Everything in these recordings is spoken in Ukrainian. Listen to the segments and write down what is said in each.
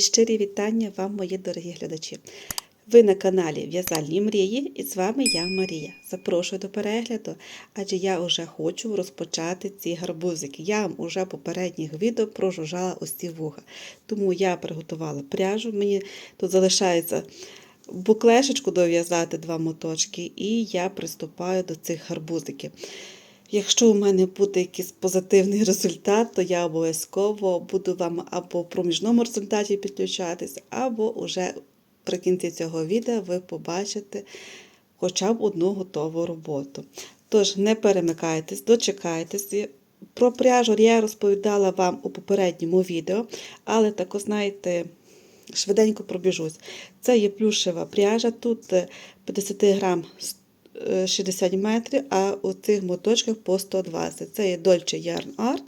Мої щирі вітання вам, мої дорогі глядачі. Ви на каналі В'язальні мрії і з вами я Марія. Запрошую до перегляду, адже я вже хочу розпочати ці гарбузики. Я вам уже попередніх відео прожужжала ось ці вуха. Тому я приготувала пряжу. Мені тут залишається буклешечку дов'язати два моточки, і я приступаю до цих гарбузиків. Якщо у мене буде якийсь позитивний результат, то я обов'язково буду вам або в проміжному результаті підключатись, або вже при кінці цього відео ви побачите хоча б одну готову роботу. Тож, не перемикайтесь, дочекайтесь. Про пряжу я розповідала вам у попередньому відео, але також, знаєте, швиденько пробіжусь. Це є плюшева пряжа, тут 50 грам 60 метрів, а у цих моточках по 120. Це є Dolce Yarn Art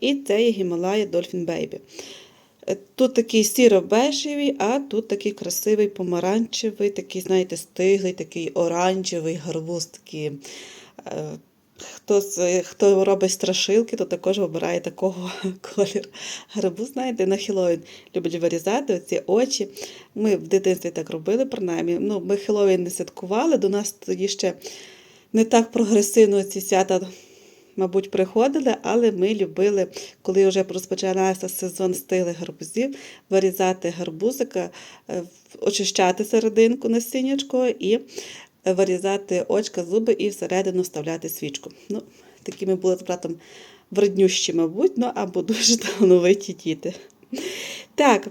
і це є Himalaya Dolphin Baby. Тут такий сіро-бежевий, а тут такий красивий помаранчевий, такий, знаєте, стиглий, такий оранжевий, гарбуз такий. Хто, хто робить страшилки, то також обирає такого кольору. Гарбуз, знаєте, на Хеллоуін люблять вирізати оці очі. Ми в дитинстві так робили, принаймні. Ну, Ми Хеллоуін не святкували, до нас тоді ще не так прогресивно ці свята, мабуть, приходили, але ми любили, коли вже розпочинався сезон стиглих гарбузів, вирізати гарбузика, очищати серединку насіннячко і вирізати очка, зуби і всередину вставляти свічку. Ну, Такі ми були з братом вреднющі, мабуть, ну або дуже талановиті діти. Так,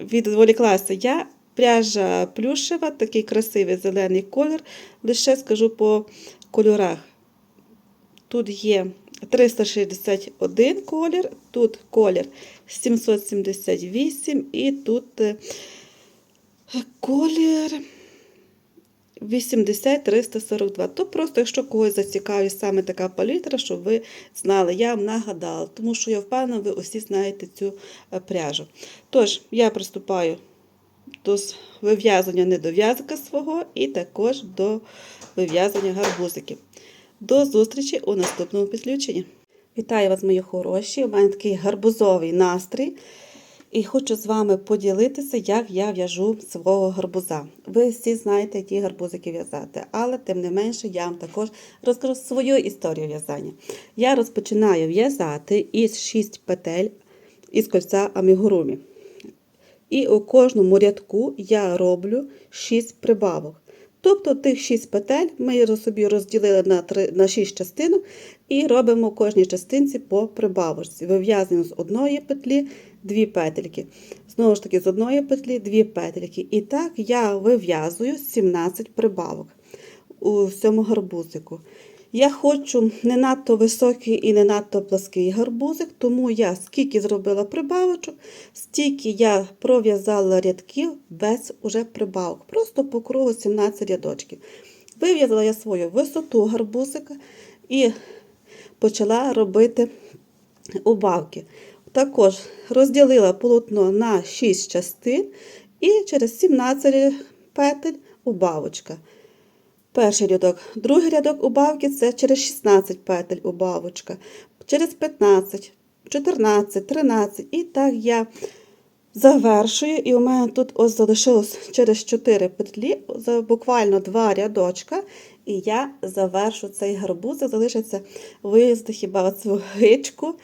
відволіклася я. Пряжа плюшева, такий красивий зелений колір. Лише скажу по кольорах. Тут є 361 колір, тут колір 778 і тут колір 80-342. То просто, якщо когось зацікавить саме така палітра, щоб ви знали, я вам нагадала, тому що я впевнена, ви усі знаєте цю пряжу. Тож, я приступаю до вив'язання недов'язка свого і також до вив'язання гарбузиків. До зустрічі у наступному підключенні. Вітаю вас, мої хороші! У мене такий гарбузовий настрій. І хочу з вами поділитися, як я в'яжу свого гарбуза. Ви всі знаєте, які гарбузики в'язати, але тим не менше я вам також розкажу свою історію в'язання. Я розпочинаю в'язати із 6 петель із кольця амігурумі. І у кожному рядку я роблю 6 прибавок. Тобто тих 6 петель ми собі розділили на 3, на 6 частинок і робимо кожній частинці по прибавочці. Вив'язуємо з одної петлі 2 петельки. Знову ж таки, з одної петлі 2 петельки. І так я вив'язую 17 прибавок у всьому гарбузику. Я хочу не надто високий і не надто плаский гарбузик, тому я скільки зробила прибавочок, стільки я пров'язала рядків без уже прибавок. Просто по кругу 17 рядочків. Вив'язала я свою висоту гарбузика і почала робити убавки. Також розділила полотно на 6 частин і через 17 петель убавочка. Перший рядок, другий рядок убавки це через 16 петель убавочка, через 15, 14, 13. І так я завершую. І у мене тут ось залишилось через 4 петлі, буквально 2 рядочка. І я завершу цей гарбузик, залишиться виїзди хіба цю гичку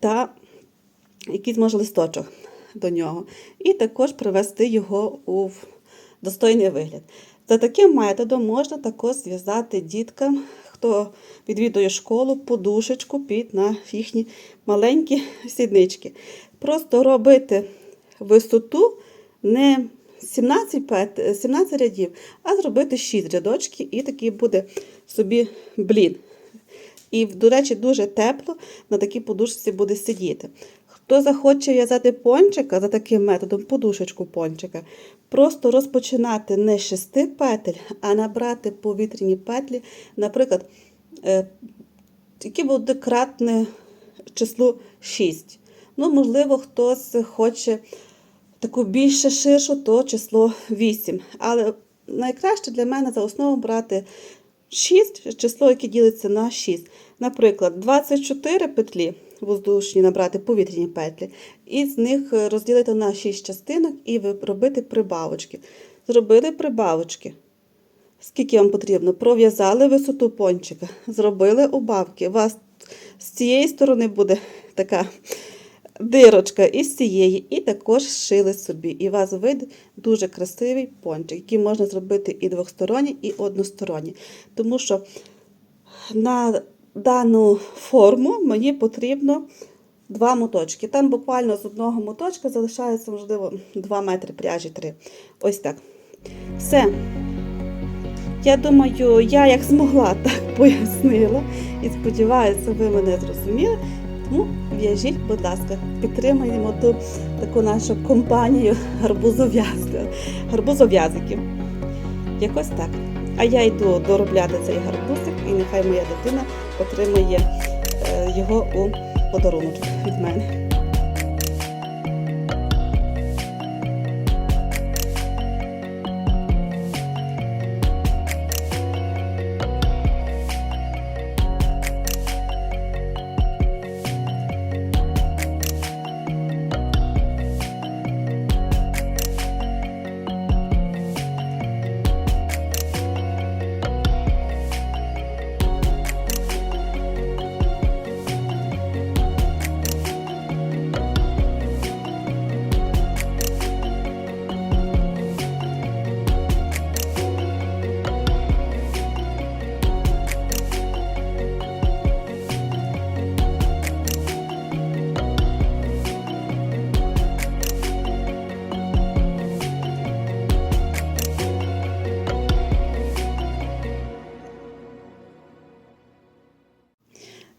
та якийсь може листочок до нього. І також привести його у достойний вигляд. За таким методом можна також зв'язати діткам, хто відвідує школу, подушечку під на їхні маленькі сіднички. Просто робити висоту не 17 пет, 17 рядів, а зробити 6 рядочків, і такий буде собі блін. І, до речі, дуже тепло на такій подушці буде сидіти. Хто захоче в'язати пончика за таким методом, подушечку пончика, просто розпочинати не з 6 петель, а набрати повітряні петлі, наприклад, е, які буде кратне число 6. Ну, можливо, хтось хоче таку більше ширшу, то число 8. Але найкраще для мене за основу брати 6 число, яке ділиться на 6. Наприклад, 24 петлі воздушні набрати повітряні петлі, і з них е, розділити на 6 частинок і робити прибавочки. Зробили прибавочки. Скільки вам потрібно? Пров'язали висоту пончика, зробили убавки. У вас з цієї сторони буде така дирочка і з цієї, і також шили собі. І у вас вийде дуже красивий пончик, який можна зробити і двосторонній, і односторонній. Тому що на дану форму мені потрібно два моточки. Там буквально з одного моточка залишається, можливо, 2 метри пряжі 3. Ось так. Все. Я думаю, я як змогла так пояснила. І сподіваюся, ви мене зрозуміли. Тому в'яжіть, будь ласка, підтримаємо ту таку нашу компанію гарбузов'язків. гарбузов'язиків. Якось так. А я йду доробляти цей гарбузик, і нехай моя дитина отримає е, його у подарунок від мене.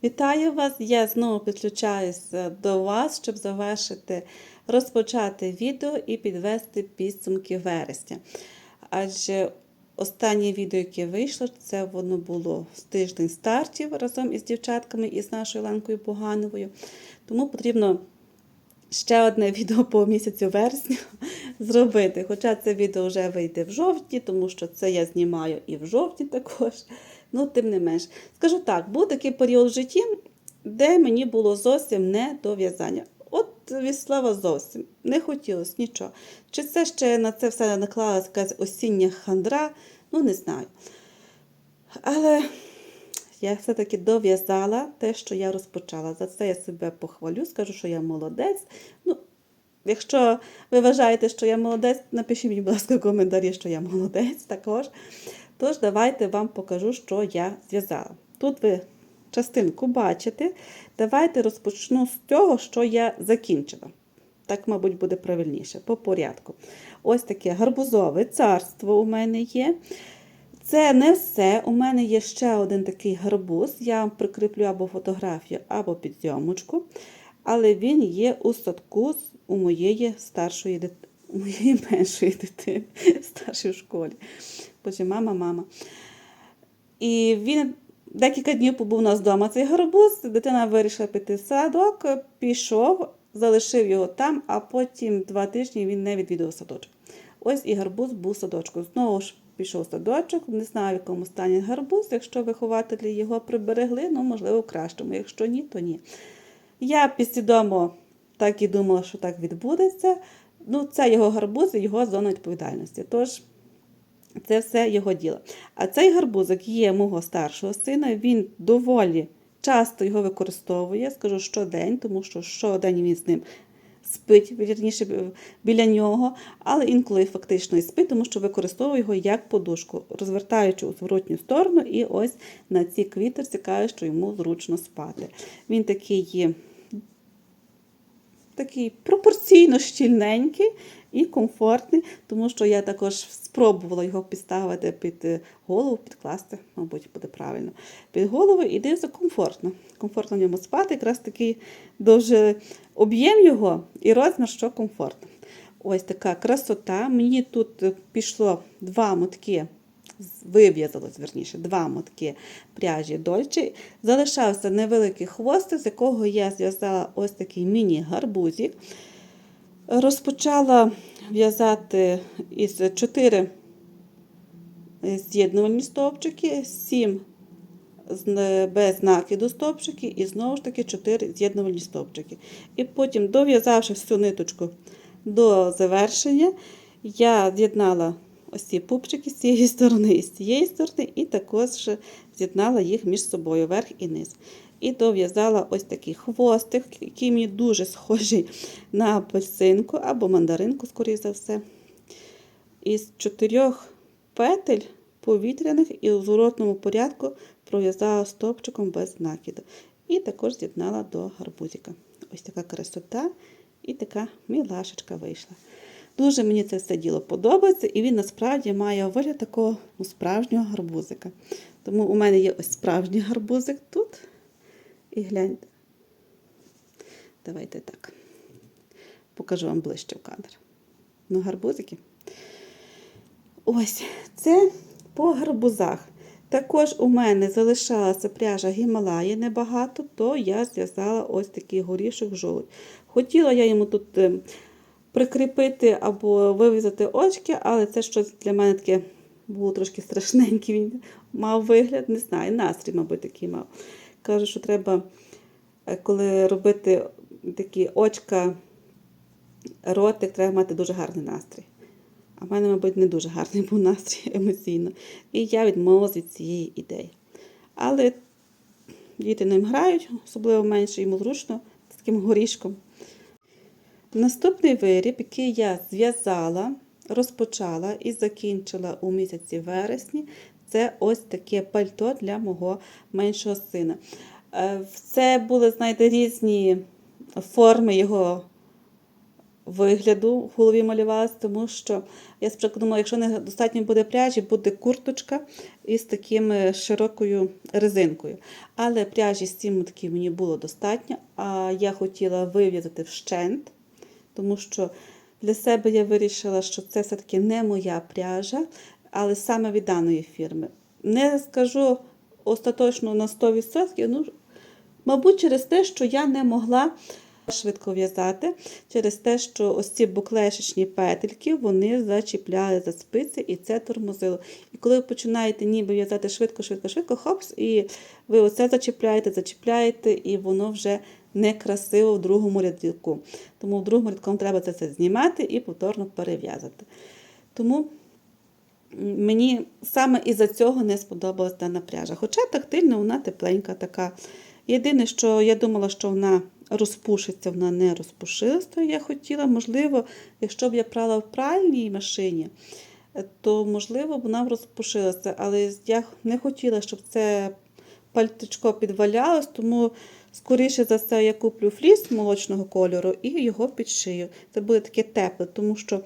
Вітаю вас! Я знову підключаюся до вас, щоб завершити розпочати відео і підвести підсумки вересня. Адже останнє відео, яке вийшло, це воно було з тиждень стартів разом із дівчатками і з нашою Ленкою Погановою. Тому потрібно ще одне відео по місяцю вересня зробити. Хоча це відео вже вийде в жовтні, тому що це я знімаю і в жовтні також. Ну, тим не менш. Скажу так, був такий період в житті, де мені було зовсім не до в'язання. От від слова зовсім не хотілося нічого. Чи це ще на це все наклалась якась осіння хандра, ну не знаю. Але я все-таки дов'язала те, що я розпочала. За це я себе похвалю, скажу, що я молодець. Ну, Якщо ви вважаєте, що я молодець, напишіть мені, будь ласка, в коментарі, що я молодець також. Тож, давайте вам покажу, що я зв'язала. Тут ви частинку бачите. Давайте розпочну з того, що я закінчила. Так, мабуть, буде правильніше, по порядку. Ось таке гарбузове царство у мене є. Це не все. У мене є ще один такий гарбуз. Я вам прикріплю або фотографію, або підйомочку. Але він є у садку у моєї старшої дитини, моєї меншої дитини, старшій в школі. Боже, мама, мама. І він декілька днів побув у нас вдома цей гарбуз. Дитина вирішила піти в садок, пішов, залишив його там, а потім два тижні він не відвідав садочок. Ось і гарбуз був в садочку. Знову ж пішов садочок, не знаю, в якому стані гарбуз. Якщо вихователі його приберегли, ну, можливо, в кращому. Якщо ні, то ні. Я підсвідомо так і думала, що так відбудеться. Ну, це його гарбуз і його зона відповідальності. Тож це все його діло. А цей гарбузик є мого старшого сина. Він доволі часто його використовує, скажу щодень, тому що щодень він з ним спить, вірніше біля нього, але інколи фактично і спить, тому що використовує його як подушку, розвертаючи у зворотню сторону, і ось на цій квіточці каже, що йому зручно спати. Він такий такий пропорційно щільненький і комфортний, тому що я також спробувала його підставити під е, голову, підкласти, мабуть, буде правильно. Під голову і дивиться комфортно. Комфортно в ньому спати, якраз такий дуже об'єм його і розмір, що комфортно. Ось така красота. Мені тут пішло два мотки вив'язалось, верніше, два мотки пряжі Дольче. Залишався невеликий хвостик, з якого я зв'язала ось такий міні-гарбузик. Розпочала в'язати із 4 е, з'єднувальні стовпчики, 7 е, без накиду стовпчики і знову ж таки 4 з'єднувальні стовпчики. І потім, дов'язавши всю ниточку до завершення, я з'єднала ось ці пупчики з цієї сторони і з цієї сторони, і також з'єднала їх між собою, верх і низ. І дов'язала ось такий хвостик, який мені дуже схожий на апельсинку або мандаринку, скоріше за все. Із чотирьох петель повітряних і у зворотному порядку пров'язала стовпчиком без накиду. І також з'єднала до гарбузика. Ось така красота і така мілашечка вийшла. Дуже мені це все діло подобається, і він насправді має вигляд такого ну, справжнього гарбузика. Тому у мене є ось справжній гарбузик тут. І гляньте. Давайте так. Покажу вам ближче в кадр. Ну, гарбузики. Ось, це по гарбузах. Також у мене залишалася пряжа Гімалаї небагато, то я зв'язала ось такий горішок жовтий. Хотіла я йому тут е, прикріпити або вивізати очки, але це щось для мене таке було трошки страшненький. Він мав вигляд, не знаю, настрій, мабуть, такий мав. Кажу, що треба, е, коли робити такі очка, ротик, треба мати дуже гарний настрій. А в мене, мабуть, не дуже гарний був настрій емоційно. І я відмовилась від цієї ідеї. Але діти ним грають, особливо менше йому зручно з таким горішком. Наступний виріб, який я зв'язала, розпочала і закінчила у місяці вересні, це ось таке пальто для мого меншого сина. Е, Це були, знаєте, різні форми його вигляду в голові малювалась, тому що я спочатку думала, якщо не достатньо буде пряжі, буде курточка із таким широкою резинкою. Але пряжі з цим таки мені було достатньо, а я хотіла вив'язати вщент, тому що для себе я вирішила, що це все-таки не моя пряжа, але саме від даної фірми. Не скажу остаточно на 100%, ну, мабуть, через те, що я не могла швидко в'язати, через те, що ось ці буклешечні петельки вони зачіпляли за спиці і це тормозило. І коли ви починаєте ніби в'язати швидко, швидко, швидко, хопс, і ви оце зачіпляєте, зачіпляєте, і воно вже некрасиво в другому рядку. Тому в другому рядку треба це все знімати і повторно перев'язати. Тому мені саме із-за цього не сподобалась дана пряжа. Хоча тактильно вона тепленька така. Єдине, що я думала, що вона розпушиться, вона не розпушилась, то я хотіла, можливо, якщо б я прала в пральній машині, то, можливо, вона б розпушилася. Але я не хотіла, щоб це пальтичко підвалялось, тому, скоріше за все, я куплю фліс молочного кольору і його підшию. Це буде таке тепле, тому що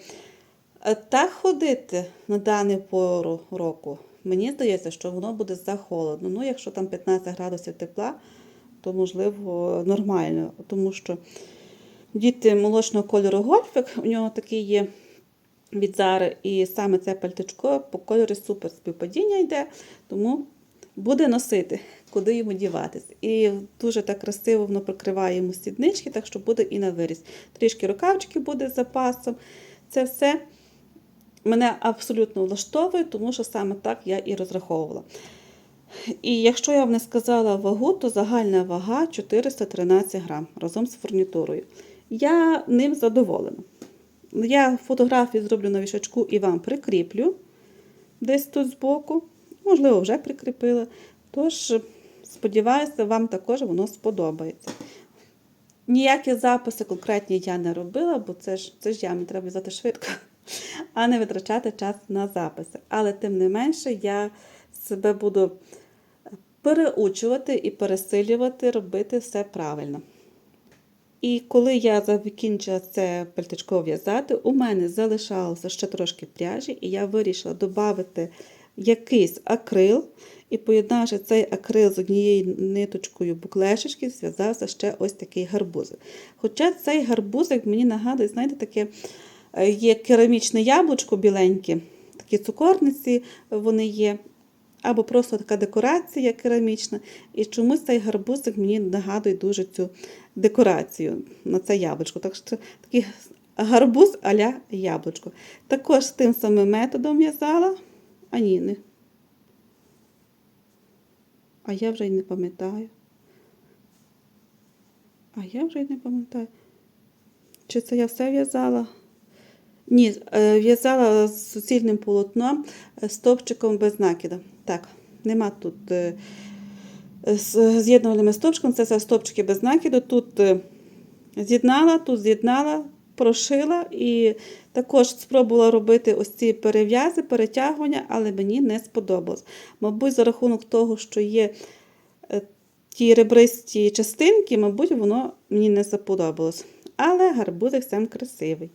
е, так ходити на даний пору року, мені здається, що воно буде захолодно. Ну, якщо там 15 градусів тепла, то можливо нормально, тому що діти молочного кольору гольфик, у нього такий є від Зари, і саме це пальтичко по кольору супер співпадіння йде, тому буде носити, куди йому діватись. І дуже так красиво воно прикриває йому стіднички, так що буде і на виріс. Трішки рукавчики буде з запасом. Це все мене абсолютно влаштовує, тому що саме так я і розраховувала. І якщо я вам не сказала вагу, то загальна вага 413 грам разом з фурнітурою. Я ним задоволена. Я фотографії зроблю на вішачку і вам прикріплю десь тут збоку. Можливо, вже прикріпила. Тож, сподіваюся, вам також воно сподобається. Ніякі записи конкретні я не робила, бо це ж це ж я мені треба взяти швидко, а не витрачати час на записи. Але тим не менше, я себе буду переучувати і пересилювати, робити все правильно. І коли я закінчила це пальтичко в'язати, у мене залишалося ще трошки пряжі, і я вирішила додати якийсь акрил. І поєднавши цей акрил з однією ниточкою буклешечки, зв'язався ще ось такий гарбузик. Хоча цей гарбузик мені нагадує, знаєте, таке е, є керамічне яблучко біленьке, такі цукорниці вони є, або просто така декорація керамічна. І чомусь цей гарбузик мені нагадує дуже цю декорацію на це яблучко. Так що такий гарбуз а-ля яблучко. Також тим самим методом в'язала А ні, не. А я вже й не пам'ятаю. А я вже й не пам'ятаю. Чи це я все в'язала? Ні, е, в'язала з суцільним полотном е, стовпчиком без накида. Так, нема тут е, з'єднувальними стовпчиком, це все стовпчики без накиду. Тут з'єднала, тут з'єднала, прошила і також спробувала робити ось ці перев'язи, перетягування, але мені не сподобалось. Мабуть, за рахунок того, що є е, ті ребристі частинки, мабуть, воно мені не заподобалось. Але гарбузик сам красивий.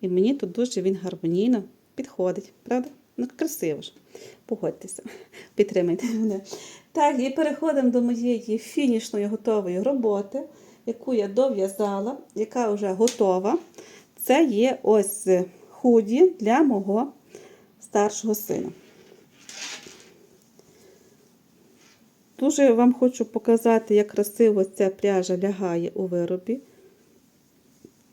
І мені тут дуже він гармонійно підходить, правда? Ну, красиво ж. Погодьтеся, підтримайте мене. Так, і переходимо до моєї фінішної готової роботи, яку я дов'язала, яка вже готова. Це є ось худі для мого старшого сина. Дуже вам хочу показати, як красиво ця пряжа лягає у виробі.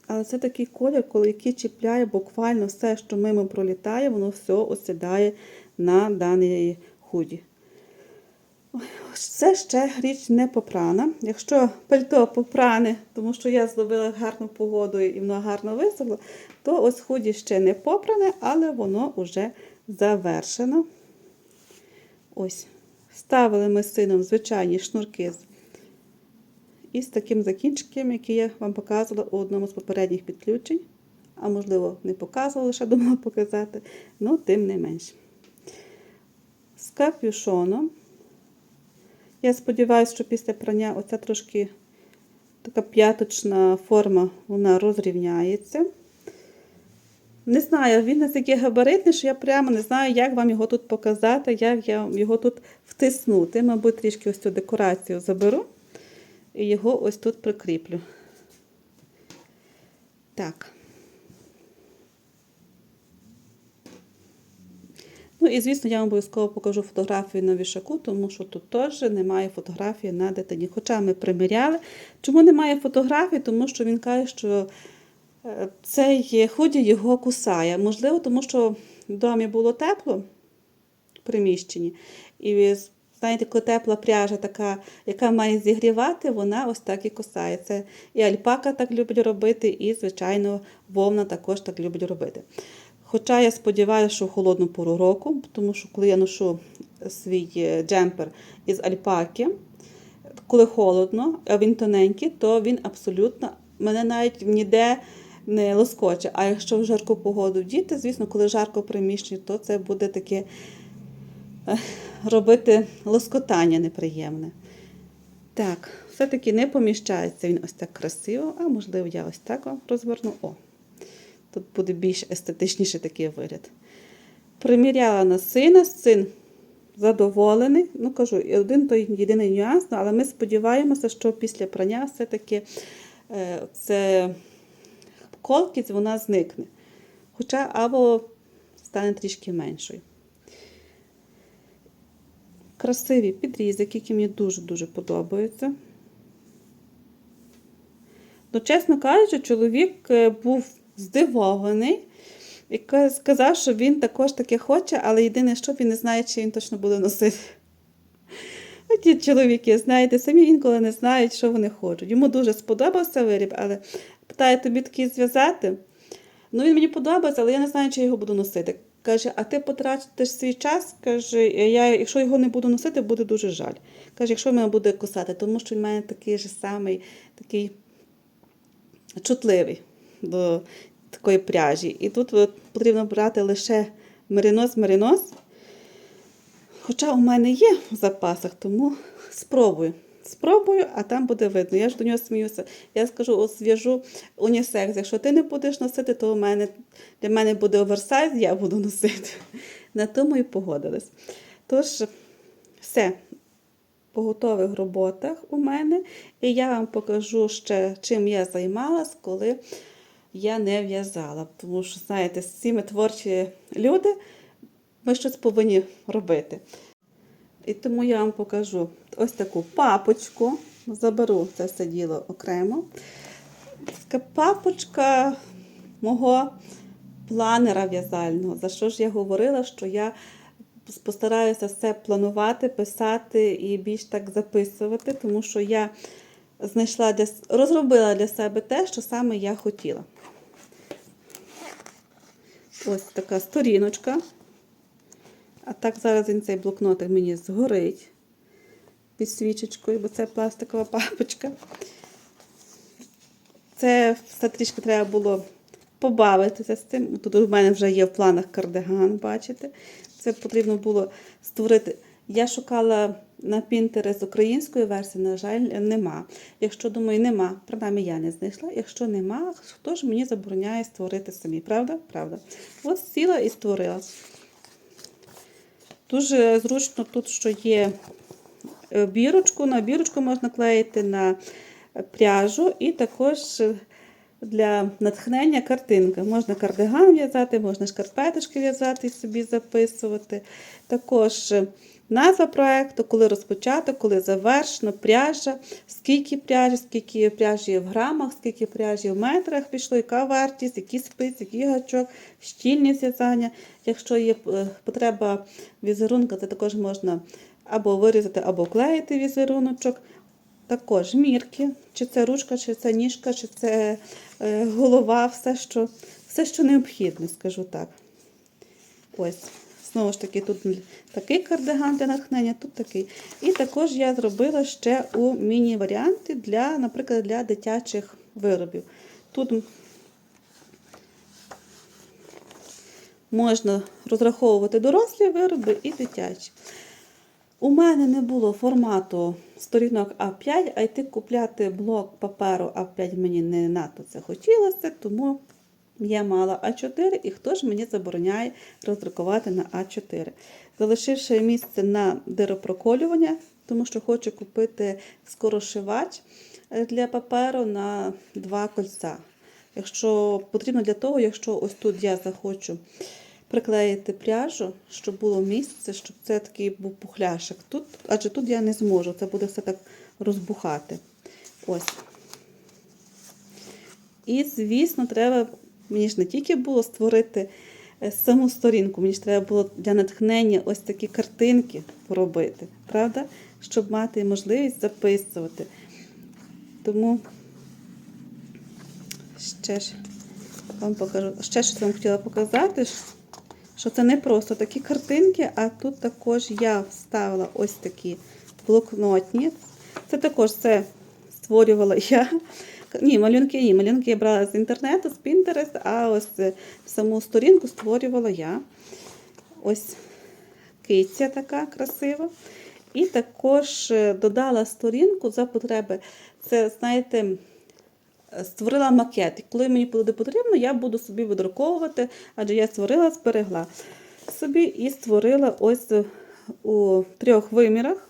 Але це такий колір, коли який чіпляє буквально все, що мимо пролітає, воно все осідає на даній худі. Це ще річ не попрана. Якщо пальто попране, тому що я зловила гарну погоду і воно гарно висохло, то ось худі ще не попране, але воно вже завершено. Ось. Ставили ми з сином звичайні шнурки з і з таким закінчиком, який я вам показувала у одному з попередніх підключень. А можливо, не показувала, лише думала показати, ну, тим не менш. З капюшоном. Я сподіваюся, що після прання оця трошки така п'яточна форма вона розрівняється. Не знаю, він настільки габаритний, що я прямо не знаю, як вам його тут показати, як я його тут втиснути. Мабуть, трішки ось цю декорацію заберу і його ось тут прикріплю. Так. Ну і, звісно, я вам обов'язково покажу фотографію на вішаку, тому що тут теж немає фотографії на дитині. Хоча ми приміряли. Чому немає фотографії? Тому що він каже, що е, цей худі його кусає. Можливо, тому що в домі було тепло в приміщенні. І знаєте, коли тепла пряжа, така, яка має зігрівати, вона ось так і кусається. І альпака так любить робити, і, звичайно, вовна також так любить робити. Хоча я сподіваюся, що в холодну пору року, тому що коли я ношу свій е, джемпер із альпаки, коли холодно, а він тоненький, то він абсолютно мене навіть ніде не лоскоче. А якщо в жарку погоду діти, звісно, коли жарко в приміщенні, то це буде таке е, робити лоскотання неприємне. Так, все-таки не поміщається він ось так красиво, а можливо, я ось так розверну. О, тут буде більш естетичніший такий вигляд. Приміряла на сина, син задоволений. Ну, кажу, один той єдиний нюанс, але ми сподіваємося, що після прання все-таки е, це колкість вона зникне. Хоча або стане трішки меншою. Красиві підрізики, які мені дуже-дуже подобаються. Ну, чесно кажучи, чоловік е, був здивований і сказав, що він також таке хоче, але єдине, що він не знає, чи він точно буде носити. А ті чоловіки, знаєте, самі інколи не знають, що вони хочуть. Йому дуже сподобався виріб, але питає, тобі такий зв'язати. Ну, він мені подобається, але я не знаю, чи я його буду носити. Каже, а ти потратиш свій час, каже, я, якщо його не буду носити, буде дуже жаль. Каже, якщо мене буде кусати, тому що він мене такий же самий, такий чутливий до такої пряжі. І тут потрібно брати лише меринос-меринос. Хоча у мене є в запасах, тому спробую. Спробую, а там буде видно. Я ж до нього сміюся. Я скажу, от зв'яжу унісекс. Якщо ти не будеш носити, то у мене, для мене буде оверсайз, я буду носити. На тому і погодились. Тож, все. По готових роботах у мене. І я вам покажу ще, чим я займалась, коли я не в'язала. Тому що, знаєте, з цими творчі люди ми щось повинні робити. І тому я вам покажу ось таку папочку. Заберу це все діло окремо. Така папочка мого планера в'язального. За що ж я говорила, що я постараюся все планувати, писати і більш так записувати, тому що я знайшла для, розробила для себе те, що саме я хотіла. Ось така сторіночка. А так зараз він цей блокнотик мені згорить під свічечкою, бо це пластикова папочка. Це все трішки треба було побавитися з цим. Тут у мене вже є в планах кардиган, бачите. Це потрібно було створити. Я шукала на Pinterest української версії, на жаль, нема. Якщо думаю, нема, принаймні я не знайшла. Якщо нема, хто ж мені забороняє створити самі, правда? Правда. Ось сіла і створила. Дуже зручно тут, що є е, бірочку. На бірочку можна клеїти на пряжу і також е, для натхнення картинка. Можна кардиган в'язати, можна шкарпеточки в'язати і собі записувати. Також е, назва проекту, коли розпочато, коли завершено, пряжа, скільки пряжі, скільки пряжі в грамах, скільки пряжі в метрах пішло, яка вартість, які спиці, який гачок, щільність в'язання. Якщо є е, потреба візерунка, то також можна або вирізати, або клеїти візеруночок. Також мірки, чи це ручка, чи це ніжка, чи це е, голова, все що, все, що необхідно, скажу так. Ось. Знову ж таки, тут такий кардиган для натхнення, тут такий. І також я зробила ще у міні-варіанті, для, наприклад, для дитячих виробів. Тут можна розраховувати дорослі вироби і дитячі. У мене не було формату сторінок А5, а йти купляти блок паперу А5 мені не надто це хотілося, тому я мала А4 і хто ж мені забороняє роздрукувати на А4. Залишивши місце на диропроколювання, тому що хочу купити скорошивач е, для паперу на два кольця. Якщо потрібно для того, якщо ось тут я захочу приклеїти пряжу, щоб було місце, щоб це такий був пухляшик. Тут, адже тут я не зможу, це буде все так розбухати. Ось. І, звісно, треба, мені ж не тільки було створити е, саму сторінку, мені ж треба було для натхнення ось такі картинки поробити, правда? Щоб мати можливість записувати. Тому ще ж вам покажу, ще щось вам хотіла показати, що це не просто такі картинки, а тут також я вставила ось такі блокнотні. Це також все створювала я. Ні, малюнки ні, малюнки я брала з інтернету, з Pinterest, а ось е, саму сторінку створювала я. Ось киця така красива. І також е, додала сторінку за потреби. Це, знаєте, створила макет. І коли мені буде потрібно, я буду собі видруковувати, адже я створила, зберегла собі і створила ось е, у трьох вимірах.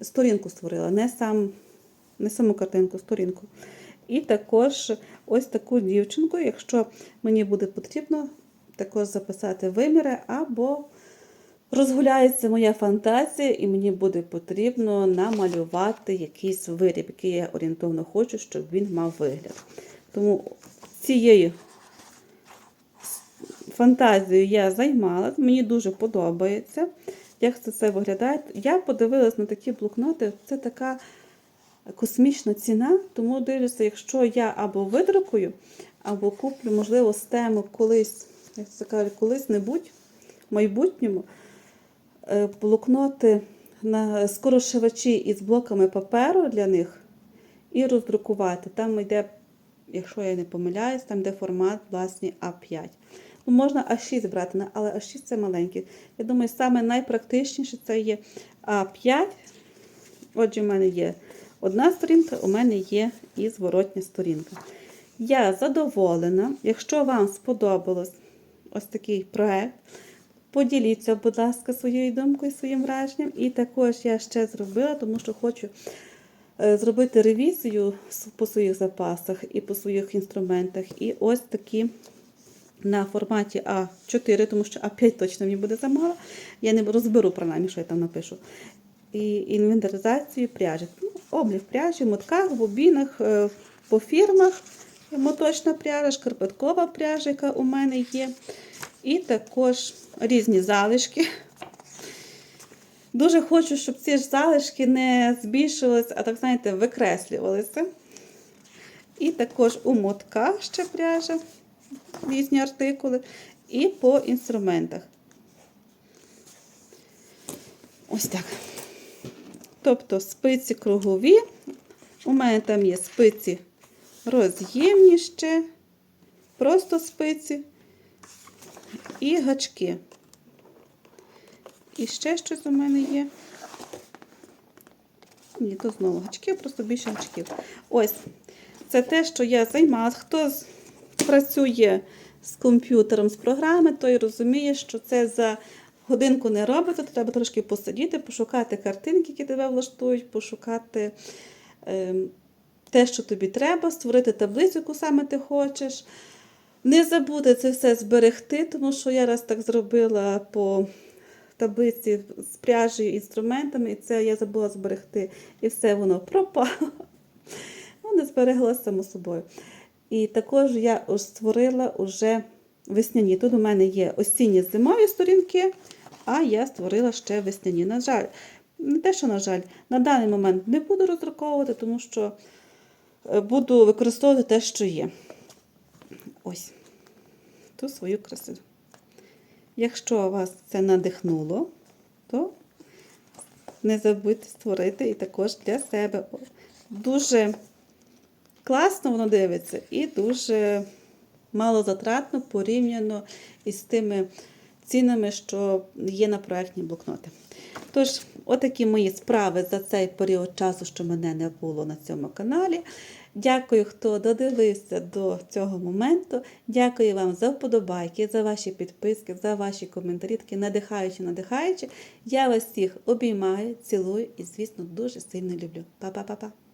Сторінку створила, не, сам, не саму картинку, сторінку. І також ось таку дівчинку, якщо мені буде потрібно, також записати виміри, або розгуляється моя фантазія, і мені буде потрібно намалювати якийсь виріб, який я орієнтовно хочу, щоб він мав вигляд. Тому цією фантазією я займалась, мені дуже подобається, як це все виглядає. Я подивилась на такі блокноти, це така космічна ціна, тому дивлюся, якщо я або видрукую, або куплю, можливо, з тему колись, як це кажуть, колись-небудь, в майбутньому, е, блокноти на скорошивачі із блоками паперу для них і роздрукувати. Там йде, якщо я не помиляюсь, там йде формат власне А5. Ну, можна А6 брати, але А6 це маленький. Я думаю, саме найпрактичніше це є А5. Отже, у мене є одна сторінка, у мене є і зворотня сторінка. Я задоволена. Якщо вам сподобалось ось такий проект, поділіться, будь ласка, своєю думкою, своїм враженням. І також я ще зробила, тому що хочу е, зробити ревізію по своїх запасах і по своїх інструментах. І ось такі на форматі А4, тому що А5 точно мені буде замало. Я не розберу, принаймні, що я там напишу. І інвентаризацію пряжі. Облік пряжі, мотках, бобінах, е, по фірмах. Моточна пряжа, шкарпеткова пряжа, яка у мене є. І також різні залишки. Дуже хочу, щоб ці ж залишки не збільшувалися, а так, знаєте, викреслювалися. І також у мотках ще пряжа, різні артикули, і по інструментах. Ось так. Тобто спиці кругові. У мене там є спиці роз'ємні ще, просто спиці і гачки. І ще щось у мене є. Ні, то знову гачки, просто більше гачків. Ось, це те, що я займалася. Хто працює з комп'ютером, з програми, той розуміє, що це за годинку не робиться, то треба трошки посидіти, пошукати картинки, які тебе влаштують, пошукати ем, те, що тобі треба, створити таблицю, яку саме ти хочеш. Не забути це все зберегти, тому що я раз так зробила по таблиці з пряжею, інструментами, і це я забула зберегти. І все воно пропало. Воно збереглося само собою. І також я створила уже весняні. Тут у мене є осінні зимові сторінки, а я створила ще весняні. На жаль, не те, що на жаль, на даний момент не буду роздруковувати, тому що е, буду використовувати те, що є. Ось ту свою красу. Якщо вас це надихнуло, то не забудьте створити і також для себе. Дуже класно воно дивиться і дуже малозатратно порівняно із тими цінами, що є на проектні блокноти. Тож, отакі мої справи за цей період часу, що мене не було на цьому каналі. Дякую, хто додивився до цього моменту. Дякую вам за вподобайки, за ваші підписки, за ваші коментарі, такі надихаючі, надихаючі. Я вас всіх обіймаю, цілую і, звісно, дуже сильно люблю. Па-па-па-па!